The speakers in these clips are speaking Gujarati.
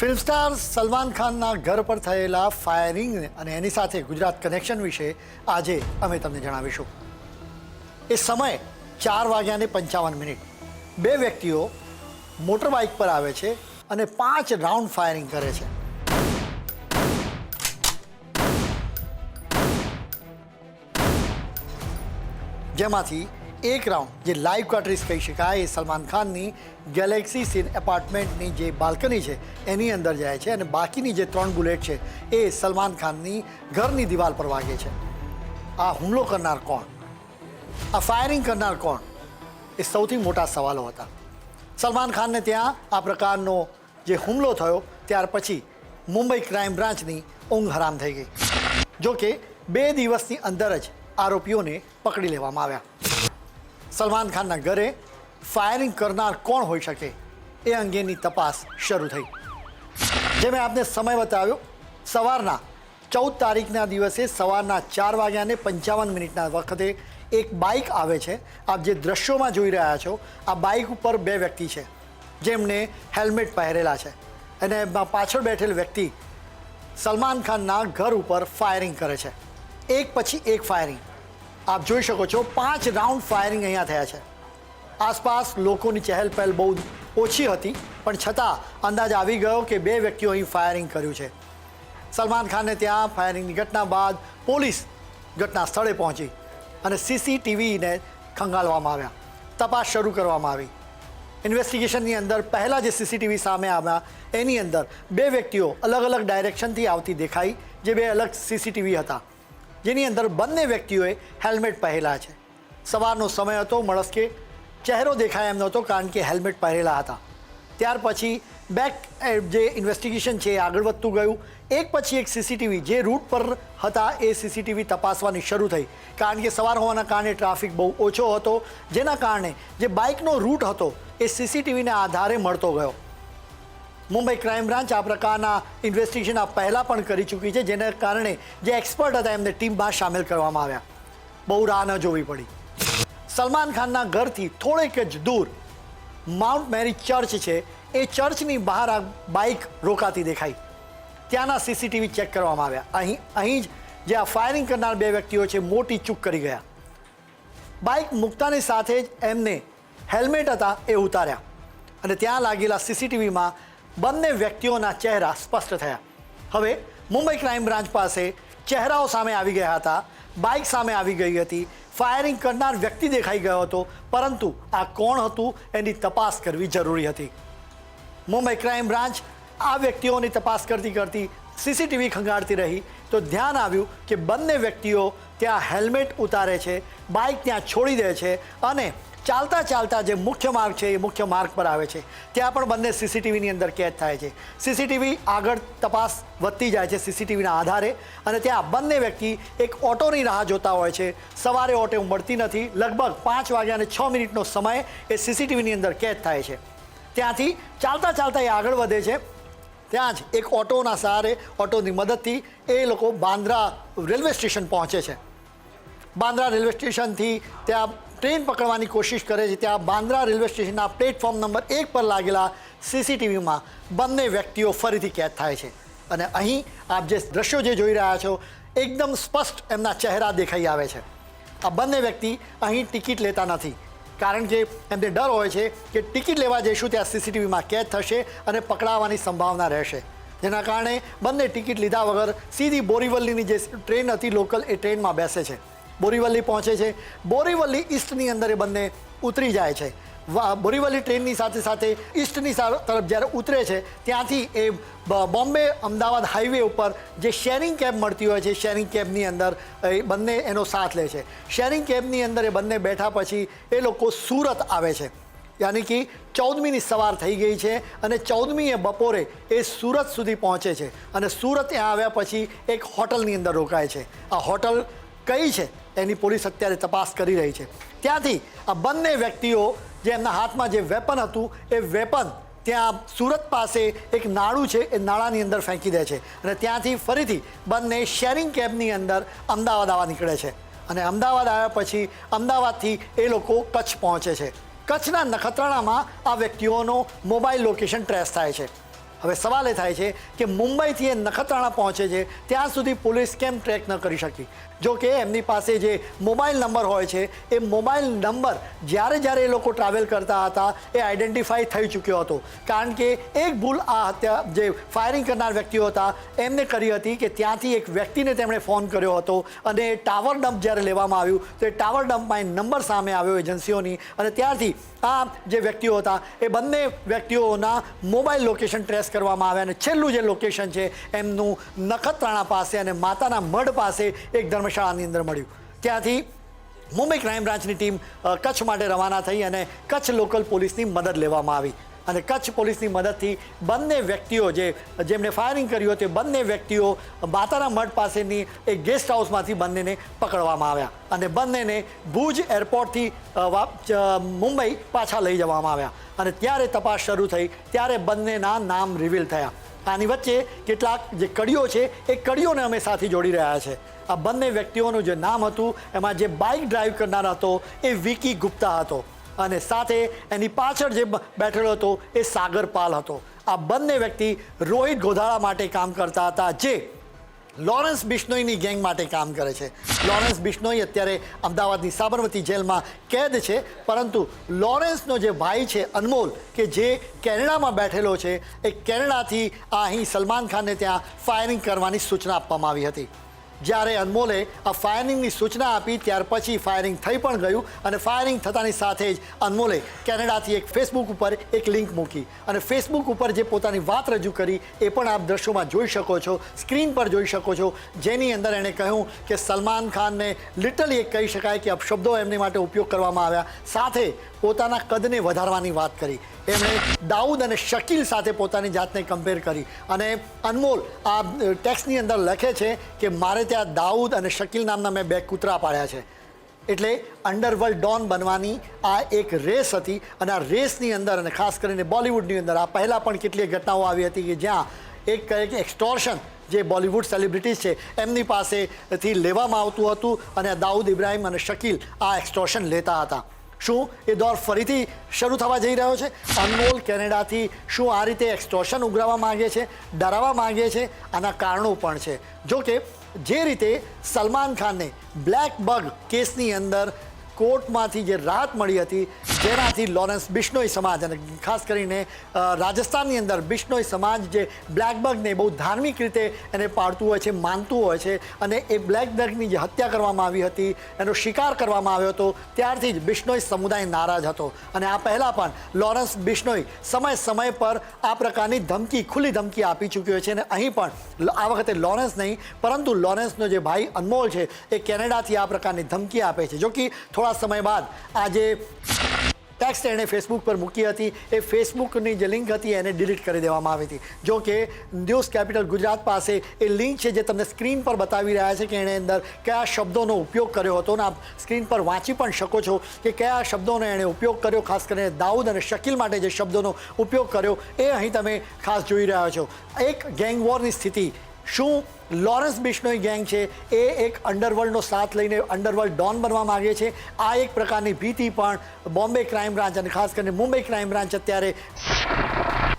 ફિલ્મ સ્ટાર સલમાન ખાનના ઘર પર થયેલા ફાયરિંગ અને એની સાથે ગુજરાત કનેક્શન વિશે આજે અમે તમને જણાવીશું. એ સમય ચાર વાગ્યાને પંચાવન મિનિટ. બે વ્યક્તિઓ મોટર બાઇક પર આવે છે અને પાંચ રાઉન્ડ ફાયરિંગ કરે છે. જેમાંથી એક રાઉન્ડ જે લાઈવ કાર્ટ્રીજ કહી શકાય, એ સલમાન ખાનની ગેલેક્સી સીન એપાર્ટમેન્ટની જે બાલ્કની છે, એની અંદર જાય છે અને બાકીની જે ત્રણ બુલેટ છે, એ સલમાન ખાનની ઘરની દિવાલ પર વાગે છે. આ હુમલો કરનાર કોણ? આ ફાયરિંગ કરનાર કોણ? એ સૌથી મોટા સવાલો હતા. સલમાન ખાનને ત્યાં આ પ્રકારનો જે હુમલો થયો, ત્યાર પછી મુંબઈ ક્રાઇમ બ્રાન્ચની ઊંઘ હરામ થઈ ગઈ. જોકે બે દિવસની અંદર જ આરોપીઓને પકડી લેવામાં આવ્યા. સલમાન ખાનના ઘરે ફાયરિંગ કરનાર કોણ હોઈ શકે? એ અંગેની તપાસ શરૂ થઈ. જે મેં આપને સમય બતાવ્યો, સવારના ચૌદ તારીખના દિવસે સવારના ચાર વાગ્યાને પંચાવન મિનિટના વખતે એક બાઇક આવે છે. આપ જે દ્રશ્યોમાં જોઈ રહ્યા છો, આ બાઇક ઉપર બે વ્યક્તિ છે, જેમને હેલ્મેટ પહેરેલા છે. અને એમાં પાછળ બેઠેલ વ્યક્તિ સલમાન ખાનના ઘર ઉપર ફાયરિંગ કરે છે. એક પછી એક ફાયરિંગ આપ જોઈ શકો છો, પાંચ રાઉન્ડ ફાયરિંગ અહીંયા થયા છે. આસપાસ લોકોની ચહેલ પહેલ બહુ ઓછી હતી, પણ છતાં અંદાજ આવી ગયો કે બે વ્યક્તિઓ અહીં ફાયરિંગ કર્યું છે. સલમાન ખાનને ત્યાં ફાયરિંગની ઘટના બાદ પોલીસ ઘટના સ્થળે પહોંચી અને સીસીટીવીને ખંગાળવામાં આવ્યા. તપાસ શરૂ કરવામાં આવી. ઇન્વેસ્ટિગેશનની અંદર પહેલાં જે સીસીટીવી સામે આવ્યા, એની અંદર બે વ્યક્તિઓ અલગ અલગ ડાયરેક્શનથી આવતી દેખાઈ, જે બે અલગ સીસીટીવી હતા. જેની અંદર બંને વ્યક્તિઓએ હેલ્મેટ પહેરેલા છે. સવારનો સમય હતો મળસ્કે ચહેરો દેખાય એમ નહોતો, કારણ કે હેલ્મેટ પહેરેલા હતા. ત્યાર પછી બેક જે ઇન્વેસ્ટિગેશન છે એ આગળ વધતું ગયું. એક પછી એક સીસીટીવી જે રૂટ પર હતા એ સીસીટીવી તપાસવાની શરૂ થઈ. કારણ કે સવાર હોવાના કારણે ટ્રાફિક બહુ ઓછો હતો, જેના કારણે જે બાઇકનો રૂટ હતો એ સીસીટીવીના આધારે મળતો ગયો. મુંબઈ ક્રાઇમ બ્રાન્ચ આ પ્રકારના ઇન્વેસ્ટિગેશન આ પહેલાં પણ કરી ચૂકી છે, જેના કારણે જે એક્સપર્ટ હતા, એમને ટીમ બહાર સામેલ કરવામાં આવ્યા. બહુ રાહ ન જોવી પડી. સલમાન ખાનના ઘરથી થોડેક જ દૂર માઉન્ટ મેરી ચર્ચ છે. એ ચર્ચની બહાર આ બાઇક રોકાતી દેખાઈ. ત્યાંના સીસીટીવી ચેક કરવામાં આવ્યા. અહીં અહીં જ જે આ ફાયરિંગ કરનાર બે વ્યક્તિઓ છે, મોટી ચૂક કરી ગયા. બાઇક મૂકતાની સાથે જ એમને હેલ્મેટ હતા એ ઉતાર્યા. અને ત્યાં લાગેલા સીસીટીવીમાં બંને વ્યક્તિઓના ચહેરા સ્પષ્ટ થયા. હવે મુંબઈ ક્રાઇમ બ્રાન્ચ પાસે ચહેરાઓ સામે આવી ગયા હતા, બાઇક સામે આવી ગઈ હતી, ફાયરિંગ કરનાર વ્યક્તિ દેખાઈ ગયો હતો, પરંતુ આ કોણ હતું એની તપાસ કરવી જરૂરી હતી. મુંબઈ ક્રાઇમ બ્રાન્ચ આ વ્યક્તિઓની તપાસ કરતી કરતી સીસીટીવી ખંગાળતી રહી, તો ધ્યાન આવ્યું કે બંને વ્યક્તિઓ ત્યાં હેલ્મેટ ઉતારે છે, બાઇક ત્યાં છોડી દે છે અને ચાલતા ચાલતા જે મુખ્ય માર્ગ છે, એ મુખ્ય માર્ગ પર આવે છે. ત્યાં પણ બંને સીસીટીવીની અંદર કેદ થાય છે. સીસીટીવી આગળ તપાસ વધતી જાય છે સીસીટીવીના આધારે અને ત્યાં બંને વ્યક્તિ એક ઓટોની રાહ જોતા હોય છે. સવારે ઓટો મળતી નથી. લગભગ પાંચ વાગ્યા અને છ મિનિટનો સમય એ સીસીટીવીની અંદર કેદ થાય છે. ત્યાંથી ચાલતા ચાલતા એ આગળ વધે છે. ત્યાં જ એક ઓટોના સહારે ઓટોની મદદથી એ લોકો બાંદ્રા રેલવે સ્ટેશન પહોંચે છે. બાંદ્રા રેલવે સ્ટેશનથી ત્યાં ટ્રેન પકડવાની કોશિશ કરે છે, ત્યાં બાંદ્રા રેલવે સ્ટેશનના પ્લેટફોર્મ નંબર એક પર લાગેલા સીસીટીવીમાં બંને વ્યક્તિઓ ફરીથી કેદ થાય છે. અને અહીં આપ જે દ્રશ્યો જે જોઈ રહ્યા છો, એકદમ સ્પષ્ટ એમના ચહેરા દેખાઈ આવે છે. આ બંને વ્યક્તિ અહીં ટિકિટ લેતા નથી. કારણ કે એમને ડર હોય છે કે ટિકિટ લેવા જઈશું ત્યાં સીસીટીવીમાં કેદ થશે અને પકડાવાની સંભાવના રહેશે. જેના કારણે બંને ટિકિટ લીધા વગર સીધી બોરીવલીની જે ટ્રેન હતી, લોકલ એ ટ્રેનમાં બેસે છે. બોરીવલ્લી પહોંચે છે. બોરીવલી ઈસ્ટની અંદર એ બંને ઉતરી જાય છે. બોરીવલ્લી ટ્રેનની સાથે સાથે ઈસ્ટની તરફ જ્યારે ઉતરે છે, ત્યાંથી એ બોમ્બે અમદાવાદ હાઈવે ઉપર જે શેરિંગ કેબ મળતી હોય છે, શેરિંગ કેબની અંદર એ બંને એનો સાથ લે છે. શેરિંગ કેબની અંદર એ બંને બેઠા પછી એ લોકો સુરત આવે છે. યાની કે ચૌદમીની સવાર થઈ ગઈ છે અને ચૌદમીએ બપોરે એ સુરત સુધી પહોંચે છે અને સુરત ત્યાં આવ્યા પછી એક હોટલની અંદર રોકાય છે. આ હોટલ કઈ છે એની પોલીસ અત્યારે તપાસ કરી રહી છે. ત્યાંથી આ બંને વ્યક્તિઓ જે એમના હાથમાં જે વેપન હતું, એ વેપન ત્યાં સુરત પાસે એક નાળું છે, એ નાળાની અંદર ફેંકી દે છે. અને ત્યાંથી ફરીથી બંને શેરિંગ કેબની અંદર અમદાવાદ આવવા નીકળે છે. અને અમદાવાદ આવ્યા પછી અમદાવાદથી એ લોકો કચ્છ પહોંચે છે. કચ્છના નખત્રાણામાં આ વ્યક્તિઓનો મોબાઈલ લોકેશન ટ્રેસ થાય છે. હવે સવાલ એ થાય છે કે મુંબઈથી એ નખત્રાણા પહોંચે છે, ત્યાં સુધી પોલીસ કેમ ટ્રેક ન કરી શકી? જો કે એમની પાસે જે મોબાઈલ નંબર હોય છે, એ મોબાઈલ નંબર જ્યારે જ્યારે એ લોકો ટ્રાવેલ કરતા હતા, એ આઈડેન્ટિફાઈ થઈ ચૂક્યો હતો. કારણ કે એક ભૂલ આ હત્યા જે ફાયરિંગ કરનાર વ્યક્તિઓ હતા, એમને કરી હતી કે ત્યાંથી એક વ્યક્તિને તેમણે ફોન કર્યો હતો અને ટાવર ડમ્પ જ્યારે લેવામાં આવ્યું, તો એ ટાવર ડમ્પમાં એ નંબર સામે આવ્યો એજન્સીઓની અને ત્યારથી આ જે વ્યક્તિઓ હતા, એ બંને વ્યક્તિઓના મોબાઈલ લોકેશન ટ્રેસ કરવામાં આવ્યા અને છેલ્લું જે લોકેશન છે, એમનું નખત્રાણા પાસે અને માતાના મઢ પાસે એક ધર્મશાળાની અંદર મળ્યું. ત્યાંથી મુંબઈ ક્રાઇમ બ્રાન્ચની ટીમ કચ્છ માટે રવાના થઈ અને કચ્છ લોકલ પોલીસની મદદ લેવામાં આવી. અને કચ્છ પોલીસની મદદથી બંને વ્યક્તિઓ જે જેમણે ફાયરિંગ કર્યું હતું બંને વ્યક્તિઓ માતાના મઢ પાસેની એક ગેસ્ટ હાઉસમાંથી બંનેને પકડવામાં આવ્યા અને બંનેને ભુજ એરપોર્ટથી મુંબઈ પાછા લઈ જવામાં આવ્યા અને ત્યારે તપાસ શરૂ થઈ, ત્યારે બંનેના નામ રિવીલ થયા. આની વચ્ચે કેટલાક જે કડીઓ છે, એ કડીઓને અમે સાથે જોડી રહ્યા છે. આ બંને વ્યક્તિઓનું જે નામ હતું, એમાં જે બાઇક ડ્રાઈવ કરનાર હતો, એ વિકી ગુપ્તા હતો. અને સાથે એની પાછળ જે બેઠેલો હતો, એ સાગરપાલ હતો. આ બંને વ્યક્તિ રોહિત ગોધાળા માટે કામ કરતા હતા, જે લોરેન્સ બિશ્નોઈની ગેંગ માટે કામ કરે છે. લોરેન્સ બિશ્નોઈ અત્યારે અમદાવાદની સાબરમતી જેલમાં કેદ છે, પરંતુ લોરેન્સનો જે ભાઈ છે, અનમોલ, કે જે કેનેડામાં બેઠેલો છે, એ કેનેડાથી આ અહીં સલમાન ખાનને ત્યાં ફાયરિંગ કરવાની સૂચના આપવામાં આવી હતી. જ્યારે અનમોલે આ ફાયરિંગની સૂચના આપી, ત્યાર પછી ફાયરિંગ થઈ પણ ગયું અને ફાયરિંગ થતાની સાથે જ અનમોલે કેનેડાથી એક ફેસબુક ઉપર એક લિંક મૂકી અને ફેસબુક ઉપર જે પોતાની વાત રજૂ કરી, એ પણ આપ દ્રશ્યોમાં જોઈ શકો છો, સ્ક્રીન પર જોઈ શકો છો. જેની અંદર એણે કહ્યું કે સલમાન ખાનને લિટલી એક કહી શકાય કે અપશબ્દો એમની માટે ઉપયોગ કરવામાં આવ્યા. સાથે પોતાના કદને વધારવાની વાત કરી. એમણે દાઉદ અને શકીલ સાથે પોતાની જાતને કમ્પેર કરી. અને અનમોલ, આ ટેક્સની અંદર લખે છે કે મારે ત્યાં દાઉદ અને શકીલ નામના મેં બે કૂતરા પાડ્યા છે. એટલે અંડરવર્લ્ડ ડોન બનવાની આ એક રેસ હતી અને આ રેસની અંદર અને ખાસ કરીને બોલિવૂડની અંદર આ પહેલાં પણ કેટલીય ઘટનાઓ આવી હતી કે જ્યાં એક કહે કે એક્સટોર્શન જે બોલિવૂડ સેલિબ્રિટીઝ છે, એમની પાસેથી લેવામાં આવતું હતું અને દાઉદ ઇબ્રાહિમ અને શકીલ આ એક્સટોર્શન લેતા હતા. શું એ દોર ફરીથી શરૂ થવા જઈ રહ્યો છે? અનમોલ કેનેડાથી શું આ રીતે એક્સટોર્શન ઉઘરાવવા માંગે છે, ડરાવવા માંગે છે, આના કારણો પણ છે. જો કે જે રીતે સલમાન ખાનને બ્લેક બગ કેસની અંદર કોર્ટમાંથી જે રાહત મળી હતી, જેનાથી લોરેન્સ બિશ્નોઈ સમાજ અને ખાસ કરીને રાજસ્થાનની અંદર બિશ્નોઈ સમાજ જે બ્લેકબર્ગને બહુ ધાર્મિક રીતે એને પાળતું હોય છે, માનતું હોય છે અને એ બ્લેકબર્ગની જે હત્યા કરવામાં આવી હતી, એનો શિકાર કરવામાં આવ્યો હતો, ત્યારથી જ બિશ્નોઈ સમુદાય નારાજ હતો. અને આ પહેલાં પણ લોરેન્સ બિશ્નોઈ સમય સમય પર આ પ્રકારની ધમકી, ખુલ્લી ધમકી આપી ચૂક્યો છે અને અહીં પણ આ વખતે લોરેન્સ નહીં, પરંતુ લોરેન્સનો જે ભાઈ અનમોલ છે, એ કેનેડાથી આ પ્રકારની ધમકી આપે છે. જો કે થોડા સમય બાદ આજે ટેક્સ્ટ એણે ફેસબુક પર મૂકી હતી. એ ફેસબુકની જે લિંક હતી એને ડિલીટ કરી દેવામાં આવી હતી. જો કે ન્યૂઝ કેપિટલ ગુજરાત પાસે એ લિંક છે જે તમને સ્ક્રીન પર બતાવી રહ્યા છે કે એણે અંદર કયા શબ્દોનો ઉપયોગ કર્યો હતો. અને આપ સ્ક્રીન પર વાંચી પણ શકો છો કે કયા શબ્દોનો એણે ઉપયોગ કર્યો, ખાસ કરીને દાઉદ અને શકીલ માટે જે શબ્દોનો ઉપયોગ કર્યો, એ અહીં તમે ખાસ જોઈ રહ્યા છો. એક ગેંગવોરની સ્થિતિ શું લોરેન્સ બિશ્નોઈ ગેંગ છે? એ એક અંડરવર્લ્ડનો સાથ લઈને અંડરવર્લ્ડ ડોન બનવા માગે છે. આ એક પ્રકારની ભીતિ પણ બોમ્બે ક્રાઇમ બ્રાન્ચ અને ખાસ કરીને મુંબઈ ક્રાઇમ બ્રાન્ચ અત્યારે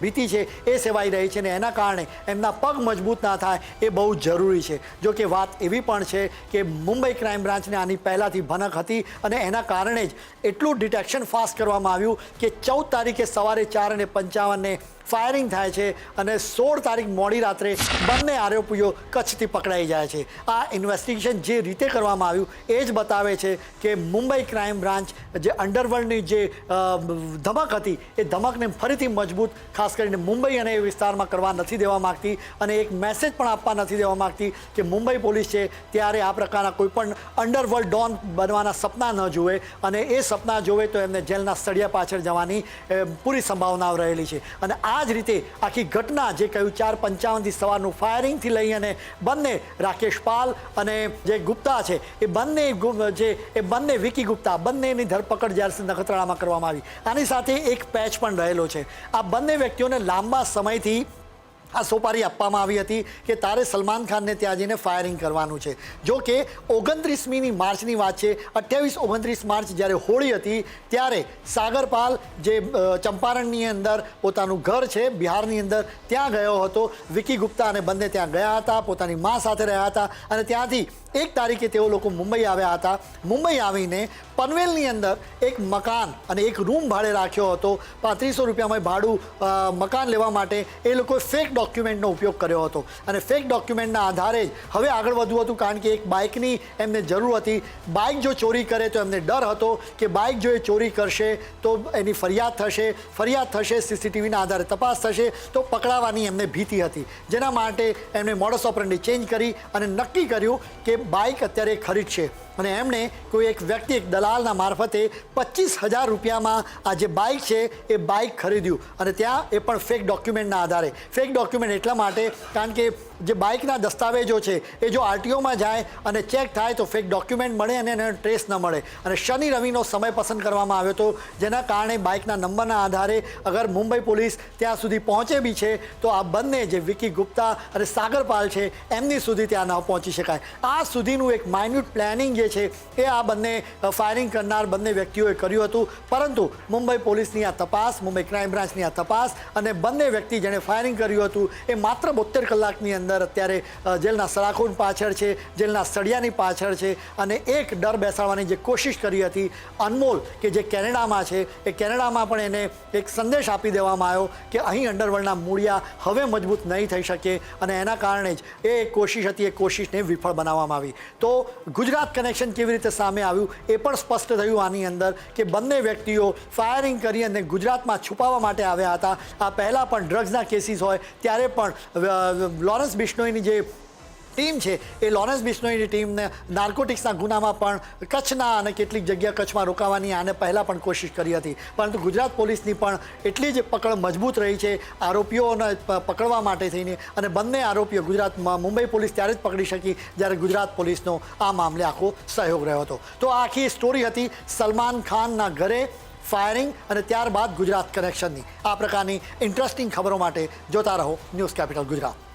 ભીતિ છે, એ સેવાઈ રહી છે ને એના કારણે એમના પગ મજબૂત ના થાય એ બહુ જરૂરી છે. જો કે વાત એવી પણ છે કે મુંબઈ ક્રાઇમ બ્રાન્ચને આની પહેલાંથી ભનક હતી અને એના કારણે જ એટલું ડિટેક્શન ફાસ્ટ કરવામાં આવ્યું કે ચૌદ તારીખે સવારે ચાર અને પંચાવનને ફાયરિંગ થાય છે અને સોળ તારીખ મોડી રાત્રે બંને આરોપીઓ કચ્છથી પકડાઈ જાય છે. આ ઇન્વેસ્ટિગેશન જે રીતે કરવામાં આવ્યું એ જ બતાવે છે કે મુંબઈ ક્રાઇમ બ્રાન્ચ જે અંડરવર્લ્ડની જે ધમક હતી એ ધમકને ફરીથી મજબૂત, ખાસ કરીને મુંબઈ અને એ વિસ્તારમાં કરવા નથી દેવા માગતી અને એક મેસેજ પણ આપવા નથી દેવા માગતી કે મુંબઈ પોલીસ છે ત્યારે આ પ્રકારના કોઈપણ અંડરવર્લ્ડ ડોન બનવાના સપના ન જુએ અને એ સપના જોવે તો એમને જેલના સળિયા પાછળ જવાની પૂરી સંભાવનાઓ રહેલી છે. અને આ જ રીતે આખી ઘટના જે કહ્યું ચાર પંચાવનથી સવારનું ફાયરિંગથી લઈ અને બંને રાકેશ પાલ અને જે ગુપ્તા છે, એ બંને જે, એ બંને વિકી ગુપ્તા, બંનેની ધરપકડ જ્યારે નખત્રાણામાં કરવામાં આવી. આની સાથે એક પેચ પણ રહેલો છે. આ બંને વ્યક્તિઓને લાંબા સમયથી આ સોપારી આપવામાં આવી હતી કે તારે સલમાન ખાનને ત્યાં જઈને ફાયરિંગ કરવાનું છે. જો કે ઓગણત્રીસમીની માર્ચની વાત છે, અઠ્યાવીસ ઓગણત્રીસ માર્ચ જ્યારે હોળી હતી, ત્યારે સાગરપાલ જે ચંપારણની અંદર પોતાનું ઘર છે, બિહારની અંદર ત્યાં ગયો હતો. વિકી ગુપ્તા અને બંને ત્યાં ગયા હતા, પોતાની મા સાથે રહ્યા હતા અને ત્યાંથી એક તારીખે તેઓ લોકો મુંબઈ આવ્યા હતા. મુંબઈ આવીને પનવેલની અંદર એક મકાન અને એક રૂમ ભાડે રાખ્યો હતો. પાંત્રીસો રૂપિયામાં ભાડું મકાન લેવા માટે એ લોકોએ ફેક ડોક્યુમેન્ટનો ઉપયોગ કર્યો હતો. અને ફેક ડોક્યુમેન્ટના આધારે જ હવે આગળ વધવું હતું, કારણ કે એક બાઇકની એમને જરૂર હતી. બાઇક જો ચોરી કરે તો એમને ડર હતો કે બાઇક જો એ ચોરી કરશે તો એની ફરિયાદ થશે. ફરિયાદ થશે સીસીટીવીના આધારે તપાસ થશે, તો પકડાવાની એમને ભીતિ હતી. જેના માટે એમણે મોડસ ઓપરન્ડી ચેન્જ કરી અને નક્કી કર્યું કે બાઇક અત્યારે ખરીદશે. અને એમણે કોઈ એક વ્યક્તિ, એક દલાલના મારફતે પચીસ હજાર રૂપિયામાં આ જે બાઇક છે, એ બાઇક ખરીદ્યું. અને ત્યાં એ પણ ફેક ડોક્યુમેન્ટના આધારે. ફેક ડોક્યુમેન્ટ એટલા માટે કારણ કે જે બાઇકના દસ્તાવેજો છે, એ જો આરટીઓમાં જાય અને ચેક થાય તો ફેક ડોક્યુમેન્ટ મળે અને એને ટ્રેસ ન મળે. અને શનિ રવિનો સમય પસંદ કરવામાં આવ્યો હતો જેના કારણે બાઇકના નંબરના આધારે અગર મુંબઈ પોલીસ ત્યાં સુધી પહોંચે બી છે, તો આ બંને જે વિકી ગુપ્તા અને સાગરપાલ છે, એમની સુધી ત્યાં ન પહોંચી શકાય. આ સુધીનું એક માઇન્યુટ પ્લાનિંગ જે છે, એ આ બંને ફાયરિંગ કરનાર બંને વ્યક્તિઓએ કર્યું હતું. પરંતુ મુંબઈ પોલીસની આ તપાસ, મુંબઈ ક્રાઇમ બ્રાન્ચની આ તપાસ અને બંને વ્યક્તિ જેણે ફાયરિંગ કર્યું હતું, એ માત્ર બોતેર કલાકની અંદર અત્યારે જેલના સળાખોન પાછળ છે જેલના સળિયાની પાછળ છે અને એક ડર બેસાડવાની જે કોશિશ કરી હતી અનમોલ કે જે કેનેડામાં છે એ કેનેડામાં પણ એને એક સંદેશ આપી દેવામાં આવ્યો કે અહીં અંડરવર્લ્ડના મૂળિયા હવે મજબૂત નહીં થઈ શકે અને એના કારણે જ એ કોશિશ હતી એ કોશિશને વિફળ બનાવવામાં આવી. તો ગુજરાત કનેક્શન કેવી રીતે સામે આવ્યું એ પણ સ્પષ્ટ થયું આની અંદર કે બંને વ્યક્તિઓ ફાયરિંગ કરી અને ગુજરાતમાં છુપાવવા માટે આવ્યા હતા. આ પહેલાં પણ ડ્રગ્સના કેસીસ હોય ત્યારે પણ અ, લોરેન્સ બિશ્નોઈની જે ટીમ છે, એ લોરેન્સ બિશ્નોઈની ટીમને નાર્કોટિક્સના ગુનામાં પણ કચ્છના અને કેટલીક જગ્યા કચ્છમાં રોકાવાની આને પહેલાં પણ કોશિશ કરી હતી. પરંતુ ગુજરાત પોલીસની પણ એટલી જ પકડ મજબૂત રહી છે આરોપીઓને પકડવા માટે થઈને. અને બંને આરોપીઓ ગુજરાતમાં, મુંબઈ પોલીસ ત્યારે જ પકડી શકી જ્યારે ગુજરાત પોલીસનો આ મામલે આખો સહયોગ રહ્યો હતો. તો આ આખી સ્ટોરી હતી સલમાન ખાનના ઘરે ફાયરિંગ અને ત્યારબાદ ગુજરાત કનેક્શનની. આ પ્રકારની ઇન્ટરેસ્ટિંગ ખબરો માટે જોતા રહો ન્યૂઝ કેપિટલ ગુજરાત.